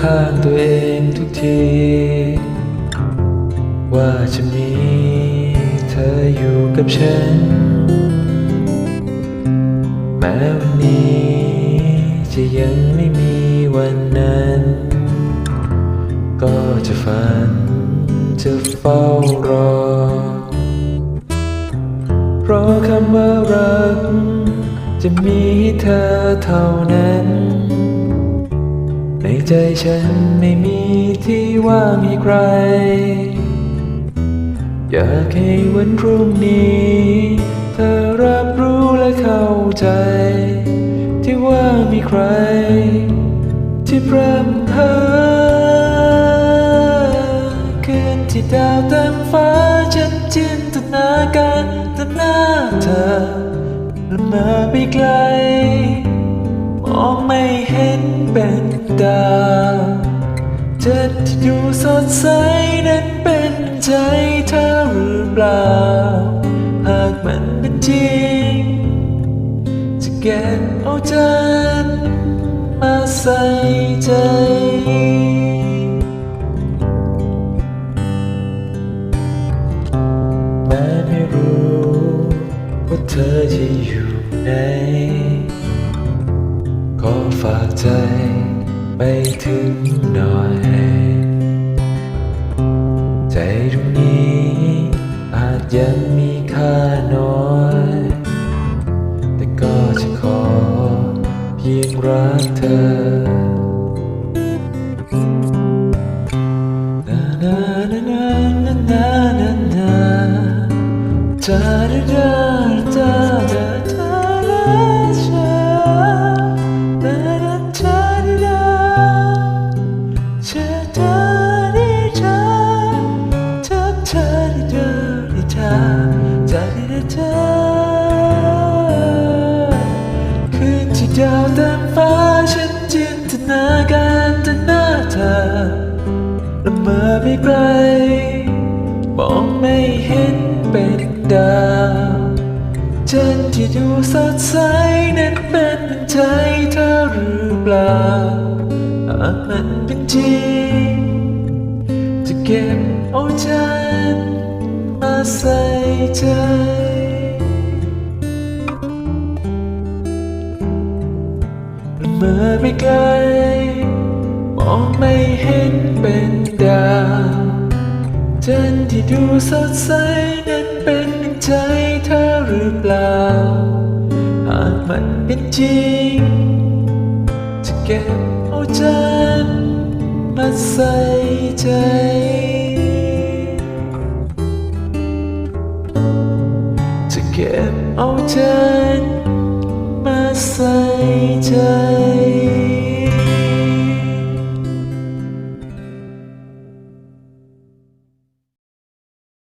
ข้างตัวเองทุกที ว่าจะมีเธออยู่กับฉัน แม้วันนี้จะยังไม่มีวันนั้น ก็จะฝันจะเฝ้ารอ เพราะคำว่ารัก จะมีให้เธอเท่านั้น ในใจฉันไม่มีที่ว่างให้ใคร อยากให้วันพรุ่งนี้ เธอรับรู้และเข้าใจ ที่ว่ามีใคร ที่พร่ำเพ้อคืนที่ดาวเต็มฟ้าฉันจินตนาการแต่หน้าเธอละเมอไปไกล มองไม่เห็นเป็นดาจันที่สดใสนั้นเป็นใจเธอหรือเปล่า หากมันเป็นจริง จะเก็บเอาจันมาใส่ใจแม้ไม่รู้ว่าเธอจะอยู่ไหน อฝากใจไปถึงหน่อย ใจตรงนี้อาจยังมีค่าน้อย แต่ก็จะขอเพียงรักเธอใจ จาจาดิจาดิจาจาดิดิจาคืนที่ดาวเต็มฟ้าฉันจินตนาการแต่หน้าเธอละเมอไม่ไกล มองไม่เห็นเป็นดาวจันที่ดูสดใสนั้นเป็นใจเธอหรือเปล่าหากมันเป็นจริงจะเก็บ เอาจันมาใส่ใจละเมอไม่ไกลมองไม่เห็นเป็นดาวจันที่ดูสดใสนั้นเป็นดังใจเธอหรือเปล่า หากมันเป็นจริง จะเก็บเอาจันมาใส่ใจ เก็บเอาใจมาใส่ใจ